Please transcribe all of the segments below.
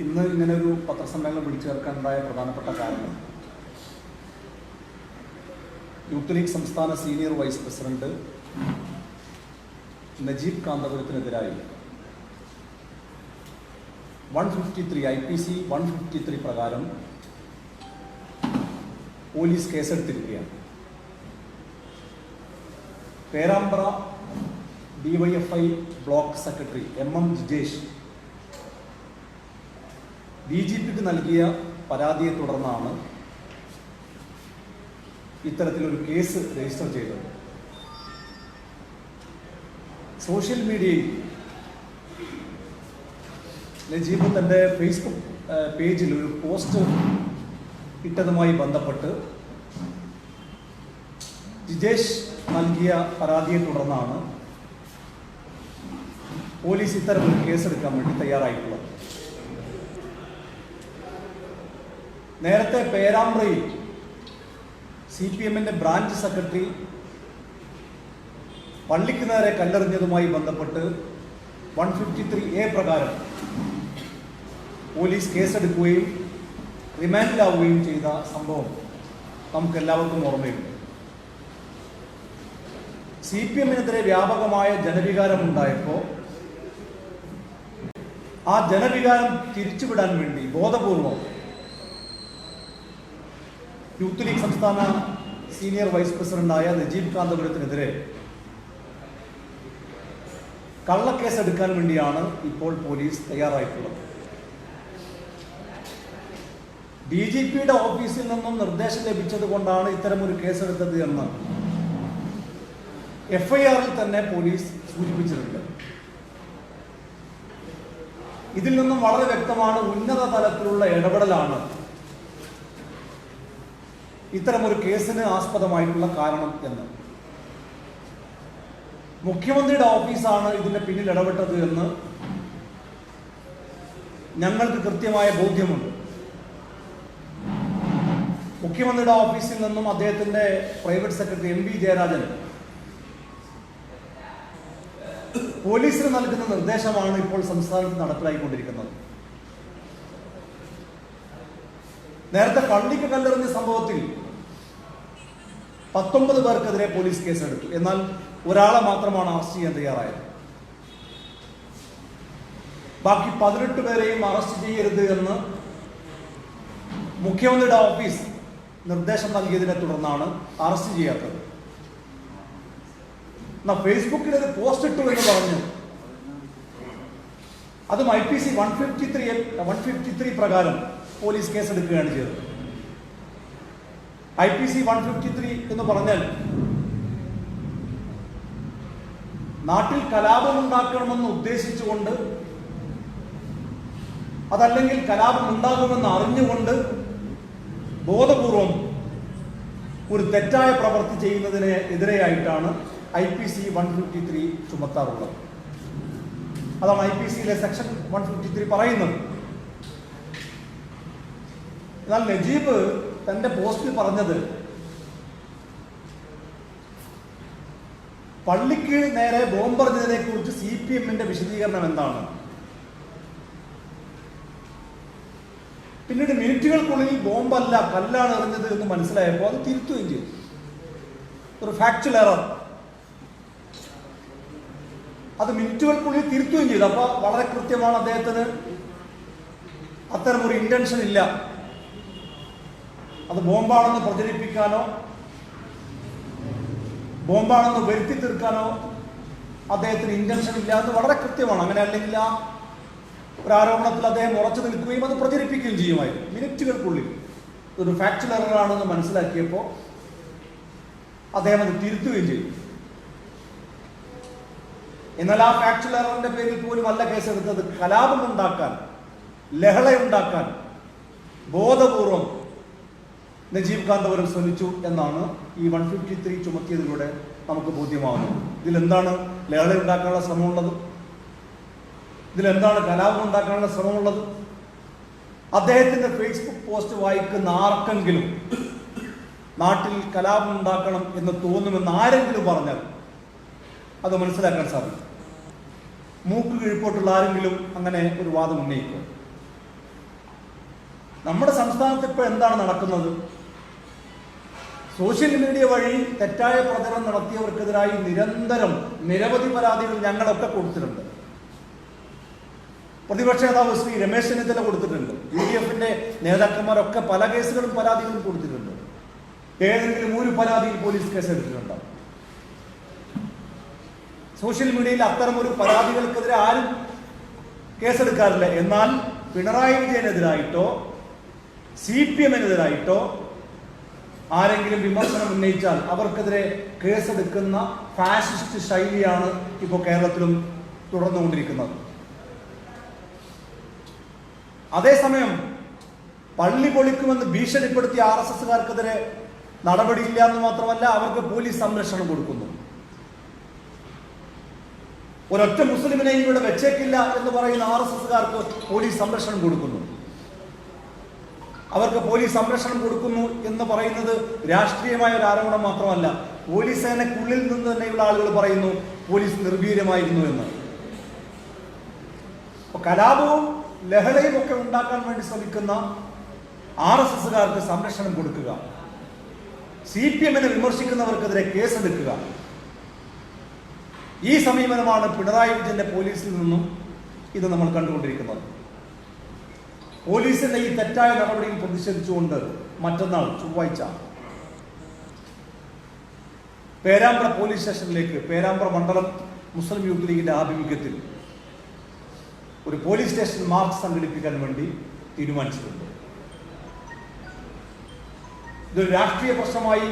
ഇന്ന് ഇങ്ങനെ ഒരു പത്രസമ്മേളനം വിളിച്ചു ചേർക്കാനുണ്ടായ പ്രധാനപ്പെട്ട കാരണം. യൂത്ത് ലീഗ് സംസ്ഥാന senior vice president Najeeb കാന്തപുരത്തിനെതിരായി one fifty three I P C one fifty three പ്രകാരം police കേസെടുത്തിരിക്കുകയാണ്. Perambra DYFI block secretary M M Jijesh D G പിക്ക് നൽകിയ പരാതിയെ തുടർന്നാണ് ഇത്തരത്തിലൊരു കേസ് രജിസ്റ്റർ ചെയ്തത്. സോഷ്യൽ മീഡിയയിൽ നജീബ് തന്റെ ഫേസ്ബുക്ക് പേജിൽ ഒരു പോസ്റ്റ് ഇട്ടതുമായി ബന്ധപ്പെട്ട് ജിജേഷ് നൽകിയ പരാതിയെ തുടർന്നാണ് പോലീസ് ഇത്തരം ഇത്തരമൊരു കേസെടുക്കാൻ വേണ്ടി തയ്യാറായിട്ടുള്ളത്. നേരത്തെ പേരാമ്പ്രയിൽ സി പി എമ്മിന്റെ ബ്രാഞ്ച് സെക്രട്ടറി പള്ളിക്ക് നേരെ കല്ലെറിഞ്ഞതുമായി ബന്ധപ്പെട്ട് വൺ ഫിഫ്റ്റി ത്രീ എ പ്രകാരം പോലീസ് കേസെടുക്കുകയും റിമാൻഡിലാവുകയും ചെയ്ത സംഭവം നമുക്ക് എല്ലാവർക്കും ഓർമ്മയുണ്ട്. സി പി എമ്മിനെതിരെ വ്യാപകമായ ജനവികാരം ഉണ്ടായപ്പോൾ ആ ജനവികാരം തിരിച്ചുവിടാൻ വേണ്ടി ബോധപൂർവം യൂത്ത് ലീഗ് സംസ്ഥാന സീനിയർ വൈസ് പ്രസിഡന്റായ നജീബ് കാന്തപുരത്തിനെതിരെ കള്ളക്കേസ് എടുക്കാൻ വേണ്ടിയാണ് ഇപ്പോൾ പോലീസ് തയ്യാറായിട്ടുള്ളത്. ഡി ജി പിയുടെ ഓഫീസിൽ നിന്നും നിർദ്ദേശം ലഭിച്ചത് കൊണ്ടാണ് ഇത്തരമൊരു കേസെടുത്തത് എന്ന് എഫ്ഐആറിൽ തന്നെ പോലീസ് സൂചിപ്പിച്ചിട്ടുണ്ട്. ഇതിൽ നിന്നും വളരെ വ്യക്തമാണ് ഉന്നത തലത്തിലുള്ള ഇടപെടലാണ് ഇത്തരമൊരു കേസിന് ആസ്പദമായിട്ടുള്ള കാരണം എന്ന്. മുഖ്യമന്ത്രിയുടെ ഓഫീസാണ് ഇതിന്റെ പിന്നിൽ ഇടപെട്ടത് എന്ന് ഞങ്ങൾക്ക് കൃത്യമായ ബോധ്യമുണ്ട്. മുഖ്യമന്ത്രിയുടെ ഓഫീസിൽ നിന്നും അദ്ദേഹത്തിന്റെ private secretary M V Jayarajan പോലീസിന് നൽകുന്ന നിർദ്ദേശമാണ് ഇപ്പോൾ സംസ്ഥാനത്ത് നടപ്പിലായിക്കൊണ്ടിരിക്കുന്നത്. നേരത്തെ പള്ളിക്ക് കല്ലെറിഞ്ഞ സംഭവത്തിൽ പത്തൊമ്പത് പേർക്കെതിരെ പോലീസ് കേസെടുത്തു. എന്നാൽ ഒരാളെ മാത്രമാണ് അറസ്റ്റ് ചെയ്യാൻ തയ്യാറായത്. ബാക്കി പതിനെട്ട് പേരെയും അറസ്റ്റ് ചെയ്യരുത് എന്ന് മുഖ്യമന്ത്രിയുടെ ഓഫീസ് നിർദ്ദേശം നൽകിയതിനെ തുടർന്നാണ് അറസ്റ്റ് ചെയ്യാത്തത്. എന്നാ ഫേസ്ബുക്കിൽ ഒരു പോസ്റ്റ് ഇട്ടു എന്ന് പറഞ്ഞു. അതും I P C one fifty three one fifty three പ്രകാരം പോലീസ് കേസെടുക്കുകയാണ് ചെയ്തത്. I P C one fifty three എന്ന് പറഞ്ഞാൽ നാട്ടിൽ കലാപമുണ്ടാക്കണമെന്ന് ഉദ്ദേശിച്ചുകൊണ്ട് അതല്ലെങ്കിൽ കലാപം ഉണ്ടാകുമെന്ന് അറിഞ്ഞുകൊണ്ട് ബോധപൂർവം ഒരു തെറ്റായ പ്രവൃത്തി ചെയ്യുന്നതിന് എതിരെയായിട്ടാണ് I P C one fifty three ചുമത്താറുള്ളത്. അതാണ് ഐ പി സിയിലെ സെക്ഷൻ വൺ ഫിഫ്റ്റി ത്രീ പറയുന്നത്. എന്നാൽ നജീബ് തന്റെ പോസ്റ്റിൽ പറഞ്ഞത്. പള്ളിക്ക് നേരെ ബോംബെറിഞ്ഞതിനെ കുറിച്ച് സി പി എമ്മിന്റെ വിശദീകരണം എന്താണ്? പിന്നീട് മിനിറ്റുകൾക്കുള്ളിൽ ബോംബല്ല കല്ലാണ് എറിഞ്ഞത് എന്ന് മനസ്സിലായപ്പോൾ അത് തിരുത്തുകയും ചെയ്തു. ഒരു ഫാക്ച്വൽ എറർ അത് മിനിറ്റുകൾക്കുള്ളിൽ തിരുത്തുകയും ചെയ്തു. അപ്പൊ വളരെ കൃത്യമാണ് അദ്ദേഹത്തിന്. അത്തരമൊരു ഇന്റൻഷൻ ഇല്ല. അത് ബോംബാണെന്ന് പ്രചരിപ്പിക്കാനോ ബോംബാണെന്ന് വരുത്തി തീർക്കാനോ അദ്ദേഹത്തിന് ഇന്റൻഷൻ ഇല്ല എന്ന് വളരെ കൃത്യമാണ്. അങ്ങനെ അല്ലെങ്കിൽ ആ ഒരു ആരോപണത്തിൽ അദ്ദേഹം ഉറച്ചു നിൽക്കുകയും അത് പ്രചരിപ്പിക്കുകയും ചെയ്യുമായിരുന്നു. മിനിറ്റുകൾക്കുള്ളിൽ. ഇതൊരു ഫാക്ച്വൽ എററാണെന്ന് മനസ്സിലാക്കിയപ്പോൾ അദ്ദേഹം അത് തിരുത്തുകയും ചെയ്തു. എന്നാൽ ആ ഫാക്ച്വൽ എററിന്റെ പേരിൽ പോലും അല്ല കേസെടുത്തത്. കലാപം ഉണ്ടാക്കാൻ ലഹളയുണ്ടാക്കാൻ ബോധപൂർവം നജീബ് കാന്തപുരം ശ്രമിച്ചു എന്നാണ് ഈ വൺ ഫിഫ്റ്റി ത്രീ ചുമത്തിയതിലൂടെ നമുക്ക് ബോധ്യമാകുന്നത് ഇതിലെന്താണ് ലഹള ഉണ്ടാക്കാനുള്ള ശ്രമമുള്ളത്? ഇതിലെന്താണ് കലാപം ഉണ്ടാക്കാനുള്ള ശ്രമമുള്ളത്? അദ്ദേഹത്തിന്റെ ഫേസ്ബുക്ക് പോസ്റ്റ് വായിക്കുന്ന ആർക്കെങ്കിലും നാട്ടിൽ കലാപം ഉണ്ടാക്കണം എന്ന് തോന്നുമെന്ന് ആരെങ്കിലും പറഞ്ഞാൽ അത് മനസ്സിലാക്കാൻ സാധിക്കും. മൂക്ക് കീഴ്പോട്ടുള്ള ആരെങ്കിലും അങ്ങനെ ഒരു വാദം ഉന്നയിക്കും. നമ്മുടെ സംസ്ഥാനത്ത് ഇപ്പോൾ എന്താണ് നടക്കുന്നത്? സോഷ്യൽ മീഡിയ വഴി തെറ്റായ പ്രചരണം നടത്തിയവർക്കെതിരായി നിരന്തരം നിരവധി പരാതികൾ ഞങ്ങളൊക്കെ കൊടുത്തിട്ടുണ്ട്. പ്രതിപക്ഷ നേതാവ് ശ്രീ രമേശ് ചെന്നിത്തല കൊടുത്തിട്ടുണ്ട്. യു ഡി എഫിന്റെ നേതാക്കന്മാരൊക്കെ പല കേസുകളും പരാതികളും കൊടുത്തിട്ടുണ്ട്. ഏതെങ്കിലും ഒരു പരാതിയിൽ പോലീസ് കേസ് എടുത്തിട്ടുണ്ട് സോഷ്യൽ മീഡിയയിൽ അത്തരം ഒരു പരാതികൾക്കെതിരെ ആരും കേസെടുക്കാറില്ല. എന്നാൽ പിണറായി വിജയനെതിരായിട്ടോ സി പി എമ്മിനെതിരായിട്ടോ ആരെങ്കിലും വിമർശനം ഉന്നയിച്ചാൽ അവർക്കെതിരെ കേസെടുക്കുന്ന ഫാസിസ്റ്റ് ശൈലിയാണ് ഇപ്പോൾ കേരളത്തിലും തുടർന്നുകൊണ്ടിരിക്കുന്നത്. അതേസമയം പള്ളി പൊളിക്കുമെന്ന് ഭീഷണിപ്പെടുത്തിയ ആർ എസ് എസുകാർക്കെതിരെ നടപടിയില്ല എന്ന് മാത്രമല്ല അവർക്ക് പോലീസ് സംരക്ഷണം കൊടുക്കുന്നു. ഒരൊറ്റ മുസ്ലിമിനെയും ഇവിടെ വെച്ചേക്കില്ല എന്ന് പറയുന്ന ആർ എസ് എസുകാർക്ക് പോലീസ് സംരക്ഷണം കൊടുക്കുന്നു. അവർക്ക് പോലീസ് സംരക്ഷണം കൊടുക്കുന്നു എന്ന് പറയുന്നത് രാഷ്ട്രീയമായ ഒരു ആരോപണം മാത്രമല്ല. പോലീസ് സേനക്കുള്ളിൽ നിന്ന് തന്നെയുള്ള ആളുകൾ പറയുന്നു പോലീസ് നിർവീര്യമായിരുന്നു എന്ന്. കലാപവും ലഹളയും ഒക്കെ ഉണ്ടാക്കാൻ വേണ്ടി ശ്രമിക്കുന്ന ആർ എസ് എസുകാർക്ക് സംരക്ഷണം കൊടുക്കുക. സി പി എമ്മിനെ വിമർശിക്കുന്നവർക്കെതിരെ കേസെടുക്കുക. ഈ സമീപനമാണ് പിണറായി വിജയന്റെ പോലീസിൽ നിന്നും ഇത് നമ്മൾ കണ്ടുകൊണ്ടിരിക്കുന്നത്. പോലീസിന്റെ ഈ തെറ്റായ നടപടിയിൽ പ്രതിഷേധിച്ചുകൊണ്ട് മറ്റന്നാൾ ചൊവ്വാഴ്ച പേരാമ്പ്ര പോലീസ് സ്റ്റേഷനിലേക്ക് പേരാമ്പ്ര മണ്ഡലം മുസ്ലിം യൂത്ത് ലീഗിന്റെ ആഭിമുഖ്യത്തിൽ ഒരു പോലീസ് സ്റ്റേഷൻ മാർച്ച് സംഘടിപ്പിക്കാൻ വേണ്ടി തീരുമാനിച്ചിട്ടുണ്ട്. ഇതൊരു രാഷ്ട്രീയ പ്രശ്നമായി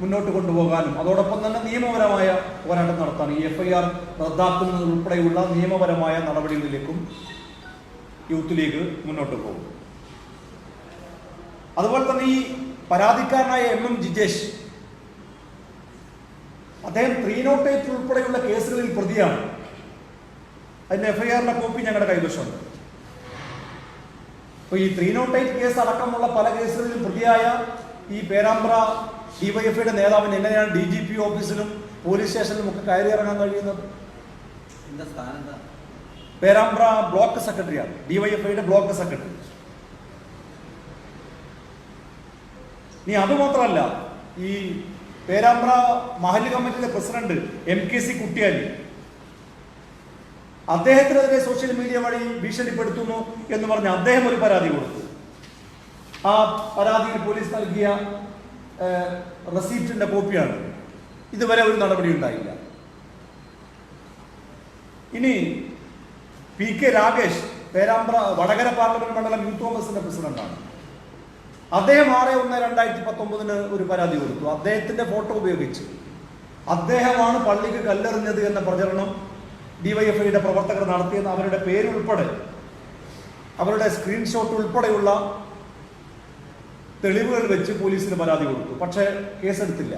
മുന്നോട്ട് കൊണ്ടുപോകാനും അതോടൊപ്പം തന്നെ നിയമപരമായ പോരാട്ടം നടത്താനും ഈ എഫ് ഐ ആർ റദ്ദാക്കുന്നത് ഉൾപ്പെടെയുള്ള നിയമപരമായ നടപടികളിലേക്കും യൂത്ത് ലീഗ് മുന്നോട്ട് പോകും. അതുപോലെ തന്നെ ഈ പരാതിക്കാരനായ എം എം ജിജേഷ് അദ്ദേഹം ത്രീ നോട്ട് ഉൾപ്പെടെയുള്ള കേസുകളിൽ പ്രതിയാണ്. അതിന്റെ എഫ്ഐആറിന്റെ കോപ്പി ഞങ്ങളുടെ കൈവശമുണ്ട്. അപ്പൊ ഈ ത്രീ നോട്ട് കേസ് അടക്കമുള്ള പല കേസുകളിലും പ്രതിയായ ഈ പേരാമ്പ്ര ഡിവൈഎഫ്ഐയുടെ നേതാവിന് എങ്ങനെയാണ് ഡി ജി പി ഓഫീസിലും പോലീസ് സ്റ്റേഷനിലും ഒക്കെ കയറി ഇറങ്ങാൻ കഴിയുന്നത്? സ്ഥാനം പേരാമ്പ്ര ബ്ലോക്ക് സെക്രട്ടറിയാണ്. ഡിവൈഎഫ്ഐയുടെ ബ്ലോക്ക് സെക്രട്ടറി. ഇനി അതുമാത്രമല്ല ഈ പേരാമ്പ്ര മഹൽ കമ്മിറ്റിയുടെ president M K C Kuttiyali അദ്ദേഹത്തിനെതിരെ സോഷ്യൽ മീഡിയ വഴി ഭീഷണിപ്പെടുത്തുന്നു എന്ന് പറഞ്ഞ് അദ്ദേഹം ഒരു പരാതി കൊടുത്തു. ആ പരാതിയിൽ പോലീസ് നൽകിയ റെസീപ്റ്റിന്റെ കോപ്പിയാണ്. ഇതുവരെ ഒരു നടപടി ഉണ്ടായില്ല ഇനി P K Rakesh Perambra Vadakara parliament മണ്ഡലം യൂത്ത് കോൺഗ്രസിന്റെ പ്രസിഡന്റാണ്. അദ്ദേഹം ആറ് ഒന്ന് രണ്ടായിരത്തി പത്തൊമ്പതിന് ഒരു പരാതി കൊടുത്തു. അദ്ദേഹത്തിന്റെ ഫോട്ടോ ഉപയോഗിച്ച്. അദ്ദേഹമാണ് പള്ളിക്ക് കല്ലെറിഞ്ഞത് എന്ന പ്രചരണം ഡിവൈഎഫ്ഐയുടെ പ്രവർത്തകർ നടത്തിയെന്ന് അവരുടെ പേരുൾപ്പെടെ അവരുടെ സ്ക്രീൻഷോട്ട് ഉൾപ്പെടെയുള്ള തെളിവുകൾ വെച്ച് പോലീസിന് പരാതി കൊടുത്തു. പക്ഷേ കേസെടുത്തില്ല.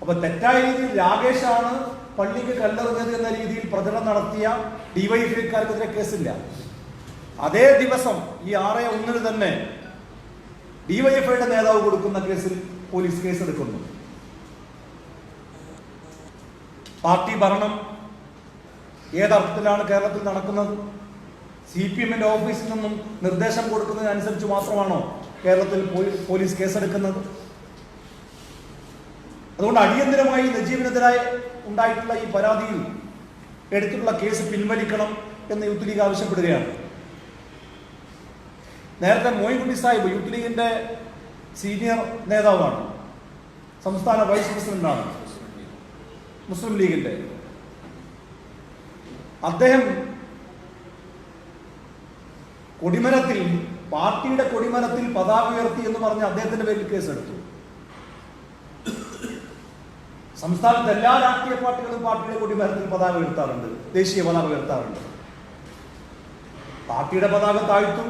അപ്പൊ തെറ്റായ രീതിയിൽ രാകേഷാണ് പള്ളിക്ക് കല്ലെറിഞ്ഞത് എന്ന രീതിയിൽ പ്രചരണം നടത്തിയ ഡിവൈഎഫ്ഐക്കാർക്കെതിരെ കേസില്ല. അതേ ദിവസം ഈ ആറ് ഒന്നിന് തന്നെ ഡിവൈഎഫ്ഐയുടെ നേതാവ് കൊടുക്കുന്ന കേസിൽ പോലീസ് കേസെടുക്കുന്നു. പാർട്ടി ഭരണം ഏതർത്ഥത്തിലാണ് കേരളത്തിൽ നടക്കുന്നത്? സി പി എമ്മിന്റെ ഓഫീസിൽ നിന്നും നിർദ്ദേശം കൊടുക്കുന്നതിനനുസരിച്ച് മാത്രമാണോ കേരളത്തിൽ പോലീ- പോലീസ് കേസെടുക്കുന്നത്? അതുകൊണ്ട് അടിയന്തരമായി നജീബിനെതിരായി ഉണ്ടായിട്ടുള്ള ഈ പരാതിയിൽ എടുത്തിട്ടുള്ള കേസ് പിൻവലിക്കണം എന്ന് യൂത്ത് ലീഗ് ആവശ്യപ്പെടുകയാണ്. നേരത്തെ മോയിൻകുട്ടി സാഹിബ് യൂത്ത് ലീഗിന്റെ സീനിയർ നേതാവാണ്. സംസ്ഥാന വൈസ് പ്രസിഡന്റാണ് മുസ്ലിം ലീഗിന്റെ. അദ്ദേഹം കൊടിമരത്തിൽ പാർട്ടിയുടെ കൊടിമരത്തിൽ പതാക ഉയർത്തി എന്ന് പറഞ്ഞ് അദ്ദേഹത്തിന്റെ പേരിൽ കേസെടുത്തു. സംസ്ഥാനത്ത് എല്ലാ രാഷ്ട്രീയ പാർട്ടികളും പാർട്ടിയുടെ കൂടി കൊടിമരത്തിൽ പതാക ഉയർത്താറുണ്ട് ദേശീയ പതാക ഉയർത്താറുണ്ട്. പാർട്ടിയുടെ പതാക താഴ്ത്തും.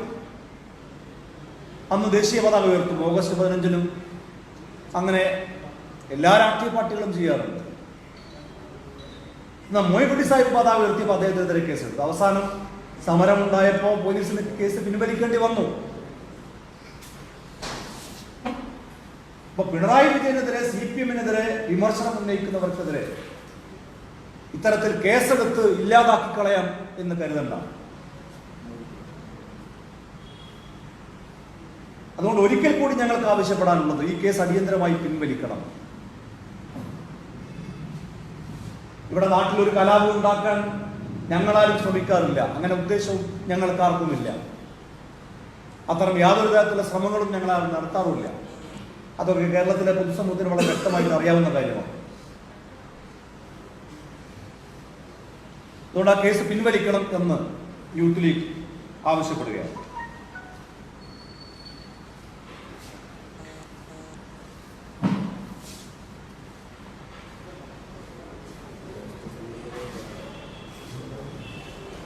അന്ന് ദേശീയ പതാക ഉയർത്തും. ഓഗസ്റ്റ് പതിനഞ്ചിനും അങ്ങനെ എല്ലാ രാഷ്ട്രീയ പാർട്ടികളും ചെയ്യാറുണ്ട്. എന്നാൽ മൊയ്ബുട്ടി സാഹിബ് പതാക ഉയർത്തിയപ്പോൾ അദ്ദേഹത്തിനെതിരെ കേസെടുത്തു. അവസാനം സമരമുണ്ടായപ്പോൾ പോലീസിന് കേസ് പിൻവലിക്കേണ്ടി വന്നു. അപ്പൊ പിണറായി വിജയനെതിരെ സി പി എമ്മിനെതിരെ വിമർശനം ഉന്നയിക്കുന്നവർക്കെതിരെ ഇത്തരത്തിൽ കേസെടുത്ത് ഇല്ലാതാക്കി കളയാം എന്ന് കരുതണ്ട. അതുകൊണ്ട് ഒരിക്കൽ കൂടി ഞങ്ങൾക്ക് ആവശ്യപ്പെടാനുള്ളത് ഈ കേസ് അടിയന്തരമായി പിൻവലിക്കണം. ഇവിടെ നാട്ടിൽ ഒരു കലാപം ഉണ്ടാക്കാൻ ഞങ്ങളാരും ശ്രമിക്കാറില്ല. അങ്ങനെ ഉദ്ദേശവും ഞങ്ങൾക്കാർക്കുമില്ല അത്തരം യാതൊരു തരത്തിലുള്ള ശ്രമങ്ങളും ഞങ്ങളാരും നടത്താറുമില്ല. അതൊക്കെ കേരളത്തിലെ പൊതുസമൂഹത്തിന് വളരെ വ്യക്തമായിട്ട് അറിയാവുന്ന കാര്യമാണ്. അതുകൊണ്ട് ആ കേസ് പിൻവലിക്കണം എന്ന് യൂത്ത് ലീഗ് ആവശ്യപ്പെടുകയാണ്.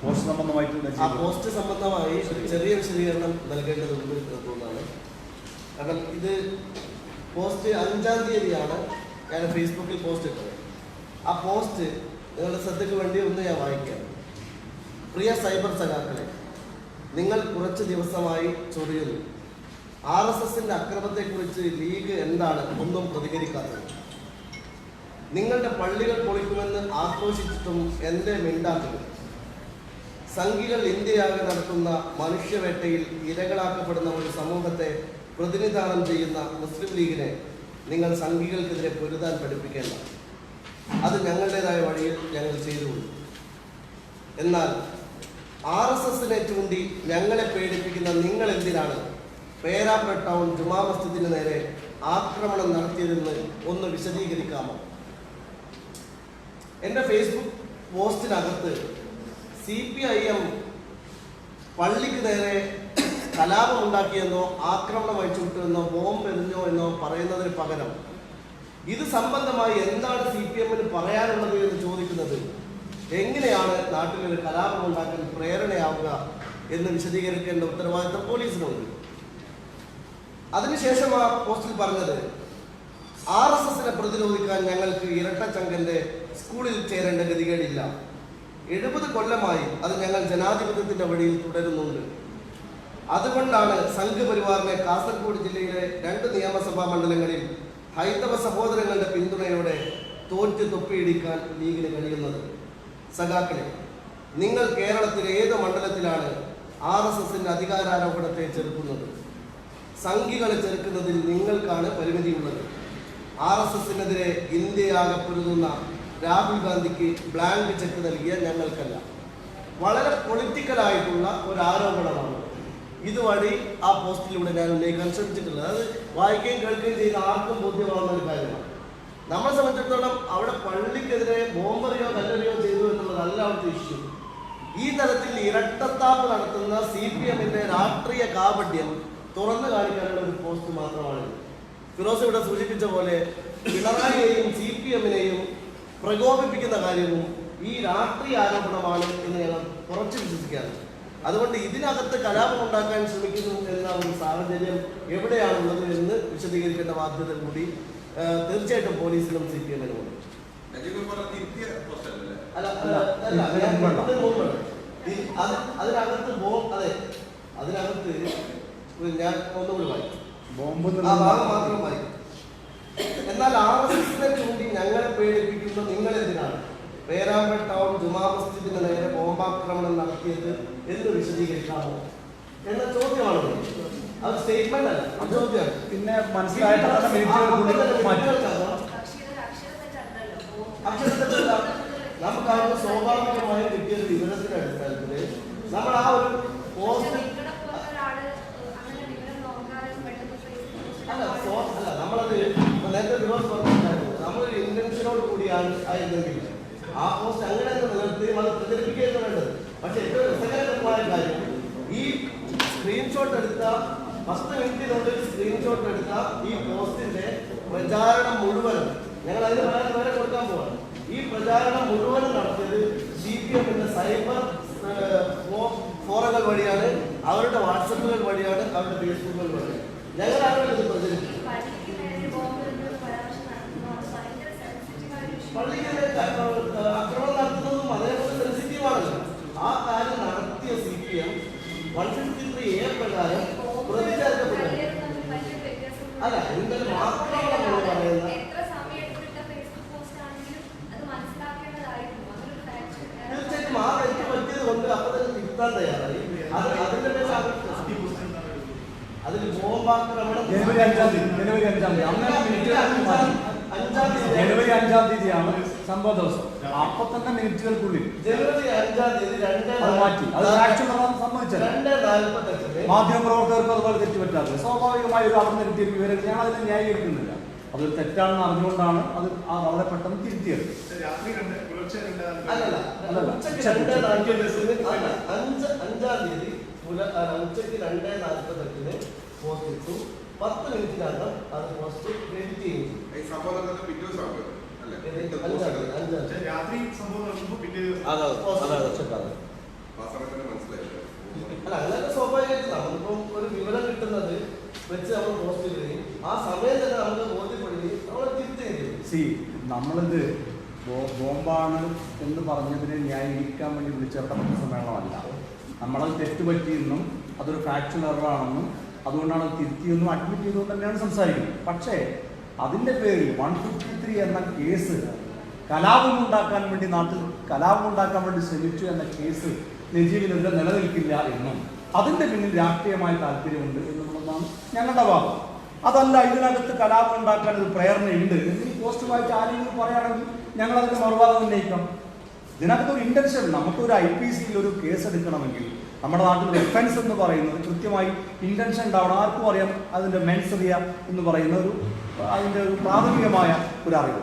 പോസ്റ്റ് സംബന്ധമായിട്ട് ആ പോസ്റ്റ് സംബന്ധമായി ചെറിയ വിശദീകരണം നൽകേണ്ടതുണ്ട് ഉണ്ട് തോന്നുന്നതാണ് കാരണം ഇത് പോസ്റ്റ് അഞ്ചാം തീയതിയാണ് ഞാൻ ഫേസ്ബുക്കിൽ പോസ്റ്റ് ഇട്ടത്. ആ പോസ്റ്റ് നിങ്ങളുടെ ശ്രദ്ധയ്ക്ക് വേണ്ടി ഒന്ന് ഞാൻ വായിക്കാം. പ്രിയ സൈബർ സഖാക്കളെ നിങ്ങൾ കുറച്ച് ദിവസമായി ചൊറിയുന്നു. ആർ എസ് എസിന്റെ അക്രമത്തെക്കുറിച്ച് ലീഗ് എന്താണ് ഒന്നും പ്രതികരിക്കാത്തത്? നിങ്ങളുടെ പള്ളികൾ പൊളിക്കുമെന്ന് ആക്രോശിച്ചിട്ടും എന്റെ മിണ്ടാക്കുന്നു സംഘികൾ ഇന്ത്യയാകെ നടത്തുന്ന മനുഷ്യവേട്ടയിൽ ഇരകളാക്കപ്പെടുന്ന ഒരു സമൂഹത്തെ പ്രതിനിധാനം ചെയ്യുന്ന മുസ്ലിം ലീഗിനെ നിങ്ങൾ സംഘികൾക്കെതിരെ പൊരുതാൻ പഠിപ്പിക്കേണ്ട. അത് ഞങ്ങളുടേതായ വഴിയിൽ ഞങ്ങൾ ചെയ്തുകൊള്ളു എന്നാൽ ആർ എസ് എസിനെ ചൂണ്ടി ഞങ്ങളെ പേടിപ്പിക്കുന്ന നിങ്ങൾ എന്തിനാണ് പേരാപ്ര ടൗൺ ജുമാ മസ്ജിദിന് നേരെ ആക്രമണം നടത്തിയതെന്ന് ഒന്ന് വിശദീകരിക്കാമോ? എന്റെ ഫേസ്ബുക്ക് പോസ്റ്റിനകത്ത് സി പി ഐ എം പള്ളിക്ക് നേരെ കലാപം ഉണ്ടാക്കിയെന്നോ ആക്രമണം അയച്ചുവിട്ടുവെന്നോ ബോംബ് എറിഞ്ഞോ എന്നോ പറയുന്നതിന് പകരം ഇത് സംബന്ധമായി എന്താണ് സി പി എമ്മിന് പറയാനുള്ളത് എന്ന് ചോദിക്കുന്നത്? എങ്ങനെയാണ് നാട്ടിൽ ഒരു കലാപം ഉണ്ടാക്കാൻ പ്രേരണയാവുക എന്ന് വിശദീകരിക്കേണ്ട ഉത്തരവാദിത്തം പോലീസിനുണ്ട്. അതിനുശേഷം ആ പോസ്റ്റിൽ പറഞ്ഞത് ആർ എസ് എസിനെ പ്രതിരോധിക്കാൻ ഞങ്ങൾക്ക് ഇരട്ടച്ചങ്കന്റെ സ്കൂളിൽ ചേരേണ്ട ഗതികേടില്ല. എഴുപത് കൊല്ലമായി അത് ഞങ്ങൾ ജനാധിപത്യത്തിന്റെ വഴിയിൽ തുടരുന്നുണ്ട്. അതുകൊണ്ടാണ് സംഘപരിവാറിനെ കാസർഗോഡ് ജില്ലയിലെ രണ്ട് നിയമസഭാ മണ്ഡലങ്ങളിൽ ഹൈന്ദവ സഹോദരങ്ങളുടെ പിന്തുണയോടെ തോറ്റ് തൊപ്പിയിടിക്കാൻ ലീഗിന് കഴിയുന്നത്. സഖാക്കളെ നിങ്ങൾ കേരളത്തിലെ ഏത് മണ്ഡലത്തിലാണ് ആർ എസ് എസിന്റെ അധികാരാരോപണത്തെ ചെറുക്കുന്നത്? സംഘികളെ ചെറുക്കുന്നതിൽ നിങ്ങൾക്കാണ് പരിമിതിയുള്ളത്. ആർ എസ് എസിനെതിരെ ഇന്ത്യയാകെ പൊരുതുന്ന രാഹുൽ ഗാന്ധിക്ക് ബ്ലാങ്ക് ചെക്ക് നൽകിയ ഞങ്ങൾക്കല്ല. വളരെ പൊളിറ്റിക്കലായിട്ടുള്ള ഒരു ആരോപണമാണ്. ഇതുവഴി ആ പോസ്റ്റിലൂടെ ഞാൻ ഉന്നയിക്കാൻ ശ്രമിച്ചിട്ടുള്ളത് അത് വായിക്കുകയും കേൾക്കുകയും ചെയ്യുന്ന ആർക്കും ബോധ്യമാവുന്ന ഒരു കാര്യമാണ്. നമ്മളെ സംബന്ധിച്ചിടത്തോളം അവിടെ പള്ളിക്കെതിരെ ബോംബറിയോ കല്ലെറിയോ ചെയ്തു എന്നുള്ളതല്ല അവിടുത്തെ ഇഷ്യൂ ഈ തരത്തിൽ ഇരട്ടത്താപ്പ് നടത്തുന്ന സി പി എമ്മിന്റെ രാഷ്ട്രീയ കാപട്യം തുറന്നു കാണിക്കാനുള്ള ഒരു പോസ്റ്റ് മാത്രമാണ്. ഫിറോസ് ഇവിടെ സൂചിപ്പിച്ച പോലെ പിണറായിയെയും സി പി എമ്മിനെയും പ്രകോപിപ്പിക്കുന്ന കാര്യവും ഈ രാഷ്ട്രീയ ആരോപണമാണ് എന്ന് ഞങ്ങൾ കുറച്ച് വിശ്വസിക്കാറുണ്ട് അതുകൊണ്ട് ഇതിനകത്ത് കലാപം ഉണ്ടാക്കാൻ ശ്രമിക്കുന്നു എന്ന ഒരു സാഹചര്യം എവിടെയാണുള്ളത് എന്ന് വിശദീകരിക്കേണ്ട ബാധ്യത കൂടി തീർച്ചയായിട്ടും പോലീസിനും സി പി എമ്മിനും ഉണ്ട്. അല്ല അല്ല അല്ല ഇതിന് ഞാൻ മുമ്പുള്ള. ഇതിന് മുമ്പുള്ള. ഈ- അത് അതിനകത്ത് ബോ അതെ അതിനകത്ത് ഒരു ഞാൻ ഒന്നുകൂടി വായിക്കും. ആ ഭാഗം മാത്രം വായിക്കും. എന്നാൽ ആർ എസ് എസിനെ ചൂണ്ടി ഞങ്ങളെ പേടിപ്പിക്കുന്നത് നിങ്ങൾ എന്തിനാണ് പേരാമ്പ്ര ടൗൺ ജുമാ മസ്ജിദിന് നേരെ ബോംബാക്രമണം നടത്തിയത് എന്ന് വിശദീകരിക്കാമോ എന്ന ചോദ്യമാണ്. അത് സ്റ്റേറ്റ്മെന്റ് അല്ല അത് ചോദ്യമാണ്. പിന്നെ അക്ഷരത്തെറ്റല്ല. നമുക്ക് അത് സ്വാഭാവികമായും കിട്ടിയ ഒരു വിവരത്തിന്റെ അടിസ്ഥാനത്തിൽ നമ്മൾ ആ ഒരു പോസ്റ്റ് അല്ല അല്ല നമ്മളത് നേരത്തെ ദിവസം പറഞ്ഞിട്ടുണ്ടായിരുന്നു. നമ്മളൊരു ഇന്റൻഷനോട് കൂടിയാണ് ആയിരുന്നെങ്കിൽ ആ പോസ്റ്റ് അങ്ങനെ തന്നെ നിലനിർത്തുകയും അത് പ്രചരിപ്പിക്കുകയും വേണ്ടത് പക്ഷെ ഏറ്റവും രസകരമായ കാര്യം ഈ സ്ക്രീൻഷോട്ട് എടുത്ത പത്ത് മിനിറ്റിനുള്ളിൽ സ്ക്രീൻഷോട്ട് എടുത്ത ഈ പോസ്റ്റിന്റെ പ്രചാരണം മുഴുവനും ഞങ്ങൾ അതിന് വേറെ വേറെ കൊടുക്കാൻ പോവാണ്. ഈ പ്രചാരണം മുഴുവനും നടത്തിയത് സി പി എമ്മിന്റെ സൈബർ ഫോറങ്ങൾ വഴിയാണ് അവരുടെ വാട്സപ്പുകൾ വഴിയാണ് അവരുടെ ഫേസ്ബുക്കുകൾ വഴിയാണ്. ഞങ്ങളാണ് ഇത് പ്രചരിപ്പിച്ചത് പള്ളിയിലെ ആക്രമണം നടത്തുന്നതും അതേപോലെ സെൻസിറ്റീവാണല്ലോ ആ കാര്യം നടത്തിയ C P M one fifty three A പ്രകാരം പ്രതി ചേർക്കപ്പെടുന്നു അല്ല എന്തായാലും മാത്രമല്ല നമ്മൾ പറയുന്ന എത്ര സമയം എടുത്തിട്ട ഫേസ്ബുക്ക് പോസ്റ്റ് ആണെങ്കിലും അത് മനസ്സിലാക്കേണ്ടതായിരുന്നു അതൊരു fact. തീർച്ചയായിട്ടും ആ തെറ്റ് പറ്റിയത് കൊണ്ട് അപ്പൊ തന്നെ തിരുത്താൻ തയ്യാറായി അത് അതിന്റെ പേരിൽ അവർ അത് അതിൽ ബോംബാക്രമണം ജനുവരി അഞ്ചാം തീയതി ജനുവരി അഞ്ചാം തീയതി അങ്ങനെ മിനിറ്റുകൾക്ക് മാറ്റി അഞ്ചാം തീയതി ജനുവരി അഞ്ചാം തീയതിയാണ് സംഭവ ദിവസം അപ്പൊ തന്നെ മിനിറ്റുകൾക്കുള്ളിൽ ജനുവരി അഞ്ചാം തീയതി രണ്ട് അത് മാറ്റി അത് ആക്ഷൻ സമ്മതിച്ചത് രണ്ട് നാൽപ്പത്തെട്ടിന് മാധ്യമ പ്രവർത്തകർക്ക് അതുപോലെ തെറ്റുപറ്റാത്തത് സ്വാഭാവികമായി ഒരു അവിടെ കിട്ടിയ വിവരങ്ങൾ ഞാൻ അതിനെ ന്യായീകരിക്കുന്നില്ല. അതൊരു തെറ്റാണെന്ന് അറിഞ്ഞുകൊണ്ടാണ് അത് ആ വളരെ പെട്ടെന്ന് തിരുത്തിയത്. അഞ്ചാം തീയതി ഉച്ചയ്ക്ക് രണ്ട് നാൽപ്പത്തെട്ടിന് പോസ്റ്റ് ഇട്ടു. പത്ത് മിനിറ്റിനകം അത് പോസ്റ്റ് ക്രെഡിറ്റ് ചെയ്യും രാത്രി സംഭവം പിറ്റേ ദിവസം അതെ അതെ ഉച്ചക്കാലം. വാസവന് മനസ്സിലായില്ല. അല്ല അങ്ങനെയൊക്കെ സ്വാഭാവികമായിട്ട് നമുക്കിപ്പം ഒരു വിവരം കിട്ടുന്നത് വെച്ച് നമ്മൾ പോസ്റ്റ് ചെയ്യുകയും ആ സമയം തന്നെ നമുക്ക് ബോധ്യപ്പെടുകയും നമ്മൾ തിരിച്ചുകയും സി നമ്മളിത് ബോംബാണ് എന്ന് പറഞ്ഞതിനെ ന്യായീകരിക്കാൻ വേണ്ടി വിളിച്ചേർത്ത സമ്മേളനമല്ല നമ്മളത് തെറ്റുപറ്റിയെന്നും അതൊരു ഫാക്ച്വൽ എററാണെന്നും അതുകൊണ്ടാണ് അത് തിരുത്തിയെന്നും അഡ്മിറ്റ് ചെയ്തുകൊണ്ട് തന്നെയാണ് സംസാരിക്കുന്നത്. പക്ഷേ അതിന്റെ പേരിൽ വൺ ഫിഫ്റ്റി ത്രീ എന്ന കേസ് കലാപം ഉണ്ടാക്കാൻ വേണ്ടി നാട്ടിൽ കലാപം ഉണ്ടാക്കാൻ വേണ്ടി ശ്രമിച്ചു എന്ന കേസ് നജീബിനെതിരെ നിലനിൽക്കില്ല എന്നും അതിന്റെ പിന്നിൽ രാഷ്ട്രീയമായ താല്പര്യമുണ്ട് എന്നുള്ളതാണ് ഞങ്ങളുടെ വാദം. അതല്ല ഇതിനകത്ത് കലാപം ഉണ്ടാക്കാൻ ഒരു പ്രേരണയുണ്ട്. ഈ പോസ്റ്റ് വായിച്ച് ആരെങ്കിലും പറയുകയാണെങ്കിൽ ഞങ്ങൾ അതിന് മറുവാദം ഉന്നയിക്കാം. ഇതിനകത്ത് ഒരു ഇന്റൻഷൻ നമുക്ക് ഒരു ഐ പി സിയിൽ ഒരു കേസ് എടുക്കണമെങ്കിൽ നമ്മുടെ നാട്ടിൽ ഡിഫൻസ് എന്ന് പറയുന്നത് കൃത്യമായി ഇന്റൻഷൻ ഉണ്ടാവണം. ആർക്കും അറിയാം അതിന്റെ മെൻസറിയ എന്ന് പറയുന്ന ഒരു അതിന്റെ ഒരു പ്രാഥമികമായ ഒരു അറിവ്.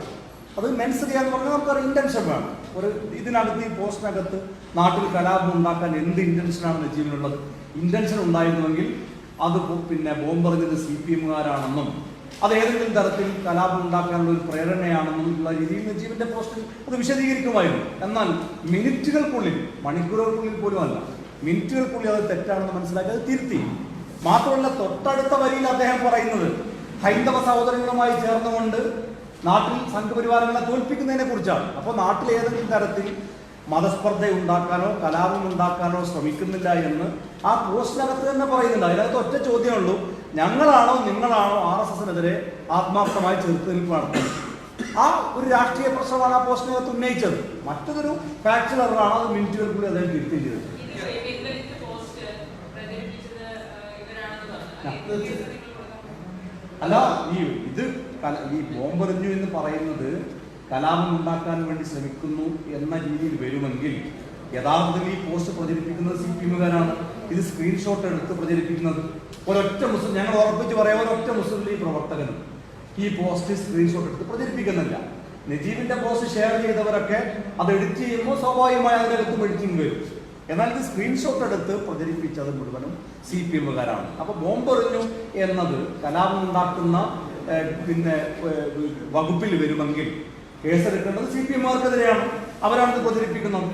അത് മെൻസറിയ എന്ന് പറഞ്ഞാൽ നമുക്ക് ഇന്റൻഷൻ വേണം. ഒരു ഇതിനകത്ത് ഈ പോസ്റ്റിനകത്ത് നാട്ടിൽ കലാപം ഉണ്ടാക്കാൻ എന്ത് ഇന്റൻഷനാണ് നജീബിനുള്ളത്? ഇന്റൻഷൻ ഉണ്ടായിരുന്നുവെങ്കിൽ അത് പിന്നെ ബോംബെറിഞ്ഞത് സി പി എമ്മുകാരാണെന്നും അത് ഏതെങ്കിലും തരത്തിൽ കലാപം ഉണ്ടാക്കാനുള്ള ഒരു പ്രേരണയാണെന്നും ഉള്ള രീതിയിൽ നജീബിന്റെ പോസ്റ്റിൽ അത് വിശദീകരിക്കുമായിരുന്നു. എന്നാൽ മിനിറ്റുകൾക്കുള്ളിൽ മണിക്കൂറുകൾക്കുള്ളിൽ പോലും അല്ല മിനിറ്റുകൾക്കുള്ളിൽ അത് തെറ്റാണെന്ന് മനസ്സിലാക്കി അത് തിരുത്തി. മാത്രമല്ല തൊട്ടടുത്ത വരിയിൽ അദ്ദേഹം പറയുന്നത് ഹൈന്ദവ സഹോദരങ്ങളുമായി ചേർന്നുകൊണ്ട് നാട്ടിൽ സംഘപരിവാരങ്ങളെ തോൽപ്പിക്കുന്നതിനെ കുറിച്ചാണ്. അപ്പോൾ നാട്ടിൽ ഏതെങ്കിലും തരത്തിൽ മതസ്പർദ്ധ ഉണ്ടാക്കാനോ കലാപം ഉണ്ടാക്കാനോ ശ്രമിക്കുന്നില്ല എന്ന് ആ പോസ്റ്റിനകത്ത് തന്നെ പറയുന്നുണ്ട്. അതിനകത്ത് ഒറ്റ ചോദ്യമേ ഉള്ളൂ. ഞങ്ങളാണോ നിങ്ങളാണോ ആർ എസ് എസിനെതിരെ ആത്മാർത്ഥമായി ചെറുത്തുനിൽപ്പ് നടത്തുന്നത്? ആ ഒരു രാഷ്ട്രീയ പ്രശ്നമാണ് ആ പോസ്റ്റിനകത്ത് ഉന്നയിച്ചത്. മറ്റൊരു ഫാക്ച്വൽ എററാണ് അത് മിനിറ്റുകൾക്കുള്ളിൽ അദ്ദേഹം തിരുത്തി ചെയ്തത് അല്ല ഈ ഇത് കല- ഈ ബോംബെറിഞ്ഞു എന്ന് പറയുന്നത് കലാപം ഉണ്ടാക്കാൻ വേണ്ടി ശ്രമിക്കുന്നു എന്ന രീതിയിൽ വരുമെങ്കിൽ യഥാർത്ഥത്തിൽ ഈ പോസ്റ്റ് പ്രചരിപ്പിക്കുന്നത് സി പി എമ്മുകാരാണ്. ഇത് സ്ക്രീൻഷോട്ട് എടുത്ത് പ്രചരിപ്പിക്കുന്നത്. ഒരൊറ്റ മുസ്ലിം ഞങ്ങൾ ഉറപ്പിച്ച് പറയാം ഒരൊറ്റ മുസ്ലിം ലീഗ് പ്രവർത്തകനും ഈ പോസ്റ്റ് സ്ക്രീൻഷോട്ട് എടുത്ത് പ്രചരിപ്പിക്കുന്നില്ല. നജീബിന്റെ പോസ്റ്റ് ഷെയർ ചെയ്തവരൊക്കെ അത് എഡിറ്റ് ചെയ്യുമ്പോൾ സ്വാഭാവികമായി അതിനകത്തും എഡിറ്റിംഗ് വരും. എന്നാൽ ഇത് സ്ക്രീൻഷോട്ട് എടുത്ത് പ്രചരിപ്പിച്ചത് മുഴുവനും സി പി എമ്മുകാരാണ്. അപ്പൊ ബോംബെറിഞ്ഞു എന്നത് കലാപം ഉണ്ടാക്കുന്ന ഏഹ്, പിന്നെ വകുപ്പിൽ വരുമെങ്കിൽ കേസെടുക്കേണ്ടത് സി പി എമ്മാർക്കെതിരെയാണ് അവരാണ് പ്രചരിപ്പിക്കുന്നത്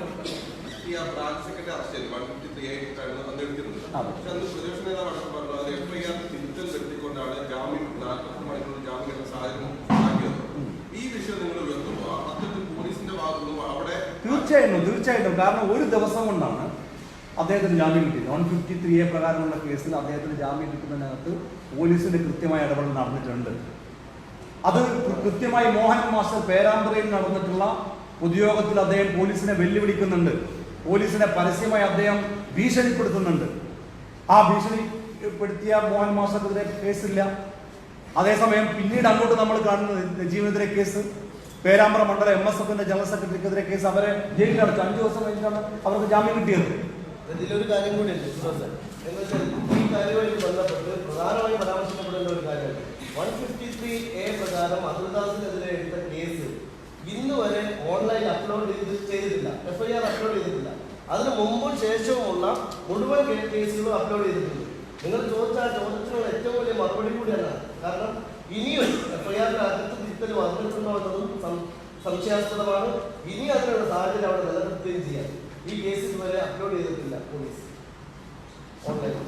ഈ ആ ബ്രാഞ്ച് സെക്രട്ടറി അറസ്റ്റ് ചെയ്തു. 153 ആയിട്ടാണ് അന്ന് എടുത്തിരുന്നത്. അതെ. പക്ഷെ അന്ന് പ്രതിപക്ഷ നേതാവ് അടക്കം പറഞ്ഞു, അത് FIR തിരുത്തൽ വരുത്തിക്കൊണ്ടാണ് ജാമ്യം 40 മണിക്കൂർ ജാമ്യം എന്ന സാഹചര്യം ഉണ്ടാക്കിയത്. ഉം. ഈ വിഷയം നിങ്ങൾ ഉയർത്തുമ്പോൾ അത്തരത്തിൽ പോലീസിന്റെ ഭാഗത്തുനിന്നും അവിടെ തീർച്ചയായിട്ടും തീർച്ചയായിട്ടും കാരണം ഒരു ദിവസം കൊണ്ടാണ് അദ്ദേഹത്തിന് ജാമ്യം കിട്ടി. വൺ ഫിഫ്റ്റി ത്രീ എ പ്രകാരമുള്ള കേസിൽ അദ്ദേഹത്തിന് ജാമ്യം കിട്ടുന്നതിനകത്ത് പോലീസിന്റെ കൃത്യമായ ഇടപെടൽ നടന്നിട്ടുണ്ട്. അത് കൃത്യമായി മോഹൻ മാസ്റ്റർ പേരാമ്പ്രയിൽ നടന്നിട്ടുള്ള പൊതുയോഗത്തിൽ അദ്ദേഹം പോലീസിനെ വെല്ലുവിളിക്കുന്നുണ്ട്. പോലീസിനെ പരസ്യമായി അദ്ദേഹം ഭീഷണിപ്പെടുത്തുന്നുണ്ട്. ആ ഭീഷണിപ്പെടുത്തിയ മോഹൻ മാസ്റ്റർക്കെതിരെ കേസില്ല. അതേസമയം പിന്നീട് അങ്ങോട്ട് നമ്മൾ കാണുന്നത് നജീബിനെതിരെ കേസ് പേരാമ്പ്ര മണ്ഡലം എം എസ് എഫിന്റെ ജനറൽ സെക്രട്ടറിക്കെതിരെ കേസ്. അവരെ ജയിലിലടച്ചു. അഞ്ചു ദിവസം കഴിഞ്ഞിട്ടാണ് അവർക്ക് ജാമ്യം കിട്ടിയത്. ഇതിലൊരു കാര്യം കൂടി ഉണ്ട്. സുഹൃത്ത് എന്ന് വെച്ചാൽ ഈ കാര്യവുമായി ബന്ധപ്പെട്ട് പ്രധാനമായി പരാമർശിക്കപ്പെടേണ്ട ഒരു കാര്യമാണ് വൺ ഫിഫ്റ്റി ത്രീ എ പ്രകാരം അതുൽദാസിനെതിരെ എടുത്ത കേസ് ഇന്ന് വരെ ഓൺലൈൻ അപ്ലോഡ് ചെയ്ത് ചെയ്തിട്ടില്ല. എഫ്ഐആർ അപ്ലോഡ് ചെയ്തിട്ടില്ല. അതിന് മുമ്പും ശേഷവുമുള്ള മുഴുവൻ കേസുകളും അപ്ലോഡ് ചെയ്തിട്ടുണ്ട്. നിങ്ങൾ ചോദിച്ച ആ ഏറ്റവും വലിയ മറുപടി കൂടിയാണ്. കാരണം ഇനിയും എഫ്ഐആറിന്റെ അകത്ത് തിരുത്തൽ വന്നിട്ടുണ്ടോ എന്നതും സംശയാസ്പദമാണ്. ഇനി അതിനുള്ള സാഹചര്യം അവിടെ നിലനിർത്തുകയും ചെയ്യാം. ഈ കേസ് ഇതുവരെ അപ്ലോഡ് ചെയ്തിട്ടില്ല പോലീസ് ഓൺലൈൻ